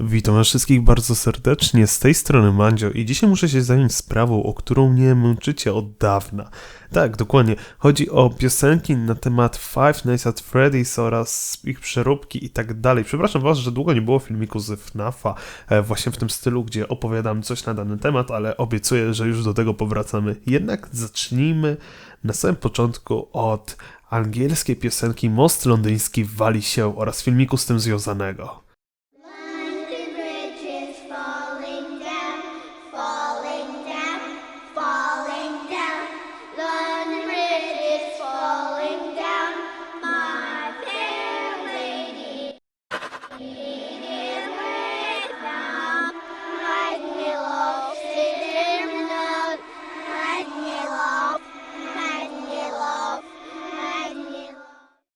Witam was wszystkich bardzo serdecznie, z tej strony Mandzio i dzisiaj muszę się zająć sprawą, o którą mnie męczycie od dawna. Tak, dokładnie, chodzi o piosenki na temat Five Nights at Freddy's oraz ich przeróbki i tak dalej. Przepraszam was, że długo nie było filmiku z FNAFa, e, właśnie w tym stylu, gdzie opowiadam coś na dany temat, ale obiecuję, że już do tego powracamy. Jednak zacznijmy na samym początku od angielskiej piosenki Most Londyński wali się oraz filmiku z tym związanego.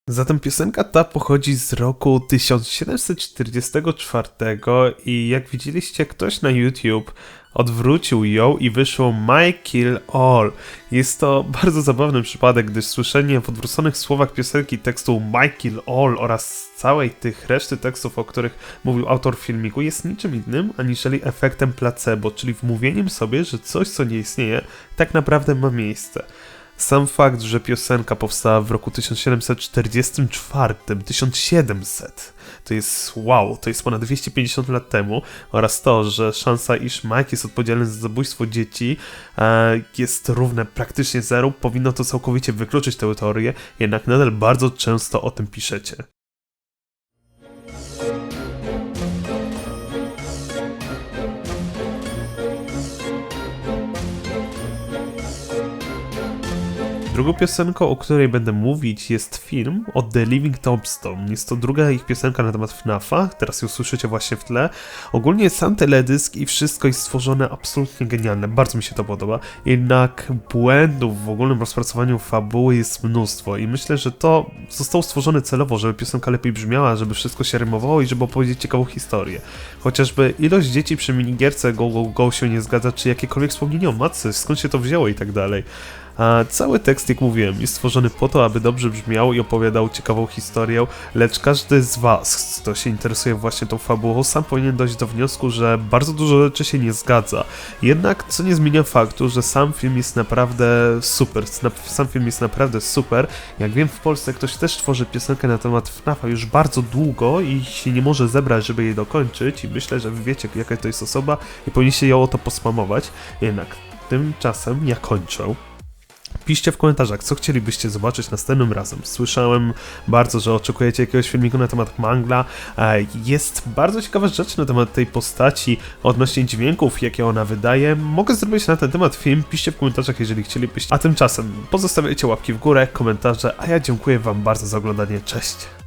Zatem piosenka ta pochodzi z roku 1744 i jak widzieliście, ktoś na YouTube odwrócił ją i wyszło My Kill All. Jest to bardzo zabawny przypadek, gdyż słyszenie w odwróconych słowach piosenki tekstu My Kill All oraz całej tych reszty tekstów, o których mówił autor filmiku, jest niczym innym aniżeli efektem placebo, czyli wmówieniem sobie, że coś, co nie istnieje, tak naprawdę ma miejsce. Sam fakt, że piosenka powstała w roku 1744, 1700, to jest wow, to jest ponad 250 lat temu oraz to, że szansa, iż Mike jest odpowiedzialny za zabójstwo dzieci e, jest równe praktycznie zeru, powinno to całkowicie wykluczyć tę teorię, jednak nadal bardzo często o tym piszecie. Drugą piosenką, o której będę mówić, jest film o The Living Tombstone. Jest to druga ich piosenka na temat FNAFa, teraz ją słyszycie właśnie w tle. Ogólnie sam teledysk i wszystko jest stworzone absolutnie genialne, bardzo mi się to podoba. Jednak błędów w ogólnym rozpracowaniu fabuły jest mnóstwo i myślę, że to zostało stworzone celowo, żeby piosenka lepiej brzmiała, żeby wszystko się rymowało i żeby opowiedzieć ciekawą historię. Chociażby ilość dzieci przy minigierce Go Go Go się nie zgadza, czy jakiekolwiek wspomnienie o matce, skąd się to wzięło i tak dalej. A cały tekst, jak mówiłem, jest stworzony po to, aby dobrze brzmiał i opowiadał ciekawą historię, lecz każdy z Was, kto się interesuje właśnie tą fabułą, sam powinien dojść do wniosku, że bardzo dużo rzeczy się nie zgadza. Jednak, co nie zmienia faktu, że sam film jest naprawdę super. Sam film jest naprawdę super. Jak wiem, w Polsce ktoś też tworzy piosenkę na temat FNAFa już bardzo długo i się nie może zebrać, żeby jej dokończyć i myślę, że wiecie, jaka to jest osoba i powinniście ją o to pospamować. Jednak, tymczasem ja kończę. Piszcie w komentarzach, co chcielibyście zobaczyć następnym razem. Słyszałem bardzo, że oczekujecie jakiegoś filmiku na temat Mangla. E, Jest bardzo ciekawa rzecz na temat tej postaci odnośnie dźwięków, jakie ona wydaje. Mogę zrobić na ten temat film, piszcie w komentarzach, jeżeli chcielibyście. A tymczasem pozostawiajcie łapki w górę, komentarze, a ja dziękuję wam bardzo za oglądanie. Cześć!